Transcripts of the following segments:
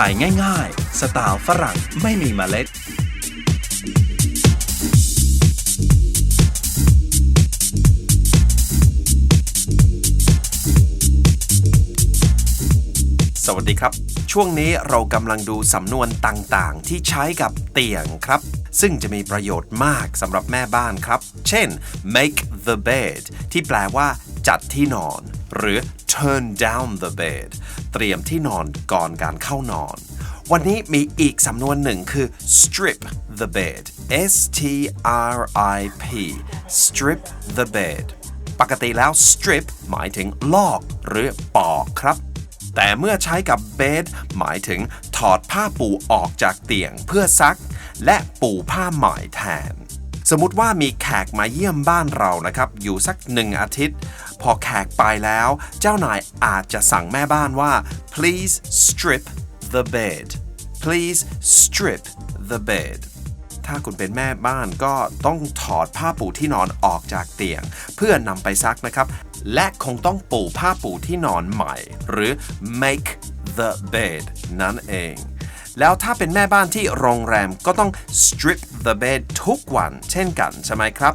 ถ่ายง่ายๆ สไตล์ฝรั่งไม่มีเมล็ด สวัสดีครับ ช่วงนี้เรากำลังดูสำนวนต่างๆ ที่ใช้กับเตียงครับ ซึ่งจะมีประโยชน์มากสำหรับแม่บ้านครับ เช่น make the bed ที่แปลว่า จัดที่นอน หรือ turn down the bed เตรียมที่นอนก่อนการเข้านอน วันนี้มีอีกสำนวนหนึ่งคือ strip the bed S T R I P strip the bed ปกติแล้ว strip หมายถึงลอกหรือปอกครับแต่เมื่อใช้กับ bed หมายถึงถอดผ้าปูออกจากเตียงเพื่อซัก และปูผ้าใหม่แทน สมมติว่ามีแขกมาเยี่ยมบ้านเรานะครับ อยู่สักหนึ่งอาทิตย์ พอแขกไปแล้ว เจ้านายอาจจะสั่งแม่บ้านว่า please strip the bed please strip the bed ถ้าคุณเป็นแม่บ้านก็ต้องถอดผ้าปูที่นอนออกจากเตียง เพื่อนำไปซักนะครับ และคงต้องปูผ้าปูที่นอนใหม่ หรือ make the bed นั่นเอง แล้วถ้าเป็นแม่บ้านที่โรงแรมก็ต้อง strip the bed ทุกวันเช่นกันใช่ไหมครับ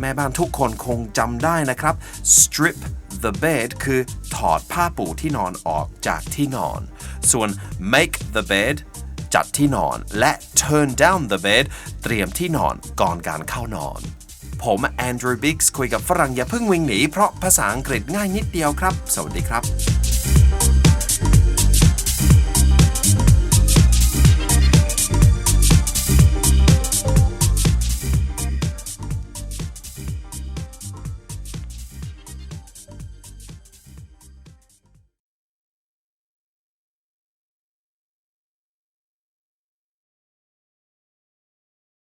แม่บ้านทุกคนคงจำได้นะครับ strip the bed คือถอดผ้าปูที่นอนออกจากที่นอน ส่วน make the bed จัดที่นอนและ turn down the bed เตรียมที่นอนก่อนการเข้านอน ผมแอนดรูว์บิกส์คุยกับฝรั่งอย่าเพิ่งวิ่งหนี เพราะภาษาอังกฤษง่ายนิดเดียวครับ สวัสดีครับ